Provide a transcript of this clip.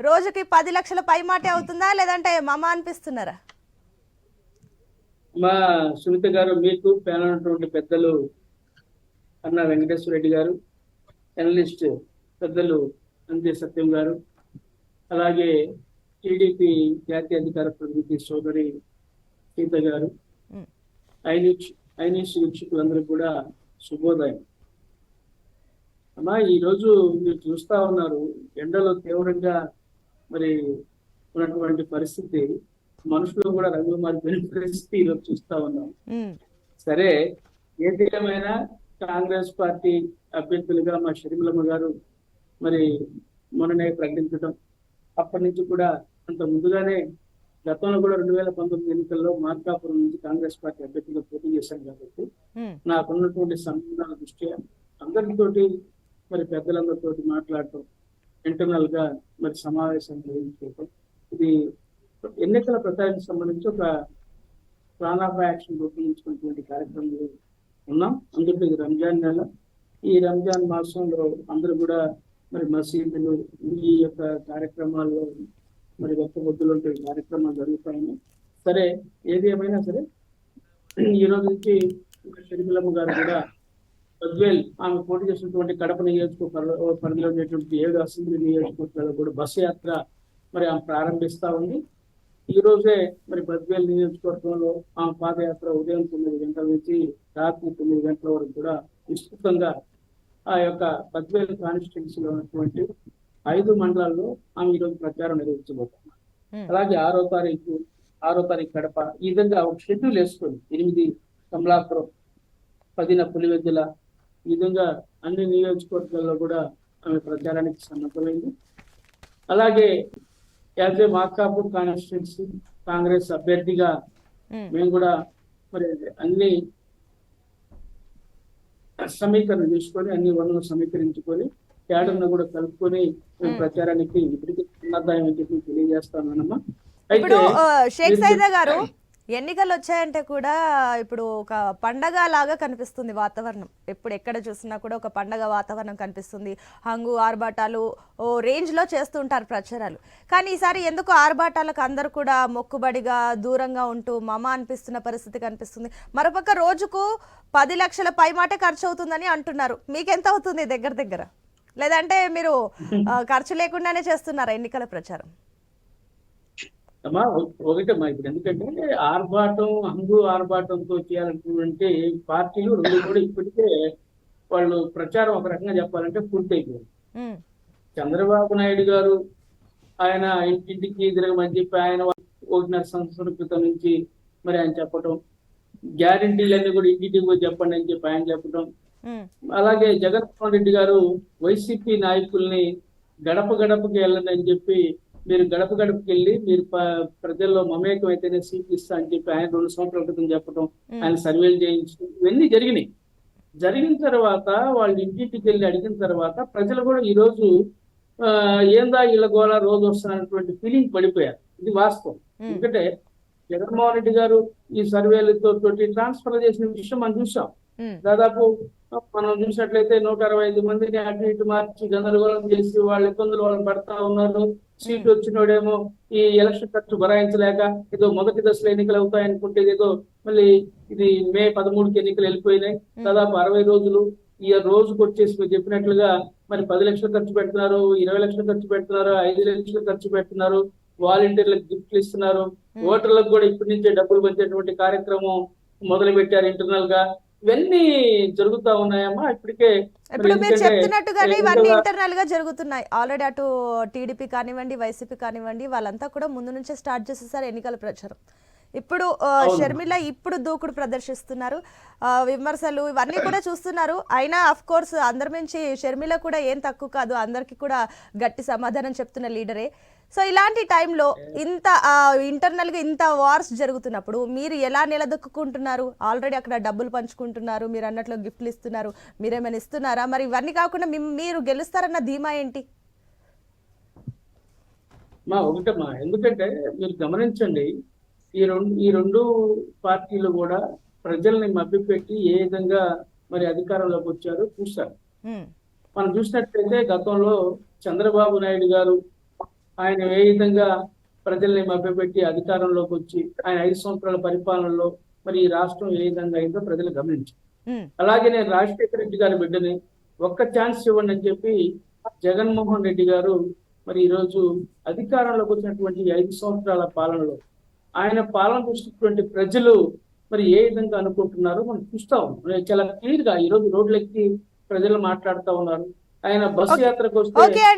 రోజుకి పది లక్షల పై మాటే అవుతుందా లేదంటే మమ అనిపిస్తున్నారా మా సునీత గారు మీకు ప్యానల్ ఉన్నటువంటి పెద్దలు అన్న వెంకటేశ్వర రెడ్డి గారు జర్నలిస్ట్ పెద్దలు అంతే సత్యం గారు అలాగే టీడీపీ జాతీయ అధికార ప్రతినిధి సోదరి సీత గారు ఉమ్. ఐనిష్ ఐనిష్ వీక్షకులందరూ కూడా శుభోదయం అమ్మా ఈ రోజు మీరు చూస్తా ఉన్నారు ఎండలో తీవ్రంగా మరి ఉన్నటువంటి పరిస్థితి మనుషులు కూడా రంగులు మారిపోయిన పరిస్థితి ఈరోజు చూస్తా ఉన్నాం. సరే ఏది ఏమైనా కాంగ్రెస్ పార్టీ అభ్యర్థులుగా మా షర్మిలమ్మ గారు మరి మొన్ననే ప్రకటించడం అప్పటి నుంచి కూడా అంత ముందుగానే గతంలో కూడా రెండు వేల పంతొమ్మిది ఎన్నికల్లో మార్కాపురం నుంచి కాంగ్రెస్ పార్టీ అభ్యర్థిగా పోటీ చేశాను కాబట్టి నాకున్నటువంటి సంబంధాల దృష్ట్యా అందరితోటి మరి పెద్దలందరితోటి మాట్లాడటం ఇంటర్నల్గా మరి సమావేశం నిర్వహించుకోవటం ఇది ఎన్నికల ప్రచారానికి సంబంధించి ఒక ప్లాన్ ఆఫ్ యాక్షన్ రూపొందించుకున్నటువంటి కార్యక్రమంలో ఉన్నాం. అందులో ఇది రంజాన్ నెల ఈ రంజాన్ మాసంలో అందరూ కూడా మరి మసీదులు ఈ యొక్క కార్యక్రమాల్లో మరి గొప్ప బొద్దులు కార్యక్రమాలు జరుగుతాయని సరే ఏది ఏమైనా సరే ఈ రోజు నుంచి షర్మిలమ్మ గారు కూడా బద్వేల్ ఆమె పోటీ చేసినటువంటి కడప నియోజకవర్గ పరిధిలో ఉన్నటువంటి ఏడు అసెంబ్లీ నియోజకవర్గాల్లో కూడా బస్సు యాత్ర మరి ఆమె ప్రారంభిస్తా ఉంది. ఈ రోజే మరి బద్వేల్ నియోజకవర్గంలో ఆమె పాదయాత్ర ఉదయం తొమ్మిది గంటల నుంచి రాత్రి తొమ్మిది గంటల వరకు కూడా విస్తృతంగా ఆ యొక్క బద్వేల్ కాన్స్టిట్యున్సీలో ఉన్నటువంటి ఐదు మండలాల్లో ఆమె ఈరోజు ప్రచారం నిర్వహించబోతున్నారు అలాగే ఆరో తారీఖు ఆరో తారీఖు కడప ఈ విధంగా ఒక షెడ్యూల్ వేసుకొని ఎనిమిది కమలాపురం పదిన పులివెద్దుల ఈ విధంగా అన్ని నియోజకవర్గాల్లో కూడా ఆమె ప్రచారానికి సన్నద్ధమైంది. అలాగే as a Markapur constituency Congress అభ్యర్థిగా మేము. కూడా మరి అన్ని సమీకరణ చేసుకొని అన్ని వనరులు సమీకరించుకొని కేడర్ను కూడా కలుపుకొని మేము ప్రచారానికి ఇప్పటికీ సన్నద్దాయం అని చెప్పి తెలియజేస్తానమ్మా ఇప్పుడు షేక్ సైదా గారు ఎన్నికలు వచ్చాయంటే కూడా ఇప్పుడు ఒక పండగ లాగా కనిపిస్తుంది వాతావరణం. ఎప్పుడు ఎక్కడ చూసినా కూడా ఒక పండగ వాతావరణం కనిపిస్తుంది. హంగు ఆర్భాటాలు ఓ రేంజ్లో చేస్తుంటారు ప్రచారాలు. కానీ ఈసారి ఎందుకు ఆర్భాటాలకు అందరూ కూడా మొక్కుబడిగా దూరంగా ఉంటూ మమ అనిపిస్తున్న పరిస్థితి కనిపిస్తుంది. మరొక రోజుకు పది లక్షల పై మాటే ఖర్చు అవుతుందని అంటున్నారు. మీకెంత అవుతుంది దగ్గర దగ్గర? లేదంటే మీరు ఖర్చు లేకుండానే చేస్తున్నారా ఎన్నికల ప్రచారం? అమ్మా ఒకటమ్మా ఇప్పుడు ఎందుకంటే ఆర్భాటం హంగు ఆర్భాటంతో చేయాలన్నటువంటి పార్టీలు రెండు కూడా ఇప్పటికే వాళ్ళు ప్రచారం ఒక రకంగా చెప్పాలంటే పూర్తయిపోయింది. ఉమ్, చంద్రబాబు నాయుడు గారు ఆయన ఇంటింటికి తిరగమని చెప్పి ఆయన ఒకటిన్నర సంవత్సరం క్రితం నుంచి మరి ఆయన చెప్పటం గ్యారంటీలన్నీ కూడా ఇంటింటికి పోయి చెప్పండి అని చెప్పి ఆయన చెప్పటం. ఉమ్, అలాగే జగన్మోహన్ రెడ్డి గారు వైసీపీ నాయకుల్ని గడప గడపకి వెళ్ళండి అని చెప్పి మీరు గడప గడపకి వెళ్ళి మీరు ప్రజల్లో మమేకం అయితేనే సీట్లు ఇస్తా అని చెప్పి ఆయన రెండు సంవత్సరాల క్రితం చెప్పడం. ఆయన సర్వేలు చేయించడం ఇవన్నీ జరిగినాయి. జరిగిన తర్వాత వాళ్ళు ఇంటింటికి వెళ్ళి అడిగిన తర్వాత ప్రజలు కూడా ఈ రోజు ఆ, ఏందా ఇళ్ళ గోళ రోజు వస్తున్నటువంటి ఫీలింగ్ పడిపోయారు. ఇది వాస్తవం. ఎందుకంటే జగన్మోహన్ రెడ్డి గారు ఈ సర్వేలతో తోటి ట్రాన్స్ఫర్ చేసిన విషయం మనం చూసాం. దాదాపు మనం చూసినట్లయితే నూట అరవై ఐదు మందిని అటు ఇటు మార్చి గందరగోళం చేసి వాళ్ళ ఇబ్బందులు వాళ్ళని పడతా ఉన్నారు. సీట్ వచ్చినోడేమో ఈ ఎలక్షన్ ఖర్చు భరాయించలేక ఏదో మొదటి దశలో ఎన్నికలు అవుతాయనుకుంటే ఏదో మళ్ళీ ఇది మే పదమూడుకి ఎన్నికలు వెళ్ళిపోయినాయి. దాదాపు అరవై రోజులు ఈ రోజుకు వచ్చేసి మీరు చెప్పినట్లుగా మరి పది లక్షలు ఖర్చు పెడుతున్నారు ఇరవై లక్షలు ఖర్చు పెడుతున్నారు ఐదు లక్షలు ఖర్చు పెడుతున్నారు వాలంటీర్లకు గిఫ్ట్లు ఇస్తున్నారు. ఓటర్లకు కూడా ఇప్పటి నుంచే డబ్బులు పంచేటువంటి కార్యక్రమం మొదలు పెట్టారు ఇంటర్నల్గా ఇవన్నీ జరుగుతా ఉన్నాయమ్మా. ఇప్పటికే ఇప్పుడు మీరు చెప్తున్నట్టుగానే ఇవన్నీ ఇంటర్నల్గా జరుగుతున్నాయి. ఆల్రెడీ అటు టీడీపీ కానివ్వండి వైసీపీ కానివ్వండి వాళ్ళంతా కూడా ముందు నుంచే స్టార్ట్ చేసేసారు ఎన్నికల ప్రచారం. ఇప్పుడు షర్మిల ఇప్పుడు దూకుడు ప్రదర్శిస్తున్నారు. విమర్శలు ఇవన్నీ కూడా చూస్తున్నారు. అయినా అఫ్ కోర్స్ అందరి నుంచి షర్మిల కూడా ఏం తక్కువ కాదు. అందరికి కూడా గట్టి సమాధానం చెప్తున్న లీడరే. సో ఇలాంటి టైంలో ఇంత ఇంటర్నల్గా ఇంత వార్స్ జరుగుతున్నప్పుడు మీరు ఎలా నిలదొక్కుంటున్నారు ఆల్రెడీ అక్కడ డబ్బులు పంచుకుంటున్నారు. మీరు అన్నట్లు గిఫ్ట్లు ఇస్తున్నారు. మీరేమైనా ఇస్తున్నారా? మరి ఇవన్నీ కాకుండా మీరు గెలుస్తారన్న ధీమా ఏంటి? మా ఒకటమ్మా ఎందుకంటే మీరు గమనించండి ఈ రెండు ఈ రెండు పార్టీలు కూడా ప్రజల్ని మభ్యపెట్టి ఏ విధంగా మరి అధికారంలోకి వచ్చారో చూశారు. మనం చూసినట్లయితే గతంలో చంద్రబాబు నాయుడు గారు ఆయన ఏ విధంగా ప్రజల్ని మభ్యపెట్టి అధికారంలోకి వచ్చి ఆయన ఐదు సంవత్సరాల పరిపాలనలో మరి ఈ రాష్ట్రం ఏ విధంగా అయిందో ప్రజలు గమనించారు. అలాగే నేను రాజశేఖర రెడ్డి గారి బిడ్డని ఒక్క ఛాన్స్ ఇవ్వండి అని చెప్పి జగన్మోహన్ రెడ్డి గారు మరి ఈరోజు అధికారంలోకి వచ్చినటువంటి ఐదు సంవత్సరాల పాలనలో ఆయన పాలన చూసినటువంటి ప్రజలు మరి ఏ విధంగా అనుకుంటున్నారో మనం చూస్తాం చాలా క్లియర్గా ఈరోజు రోడ్లెక్కి ప్రజలు మాట్లాడుతూ ఉన్నారు. ఆయన బస్సు. యాత్రకు వస్తే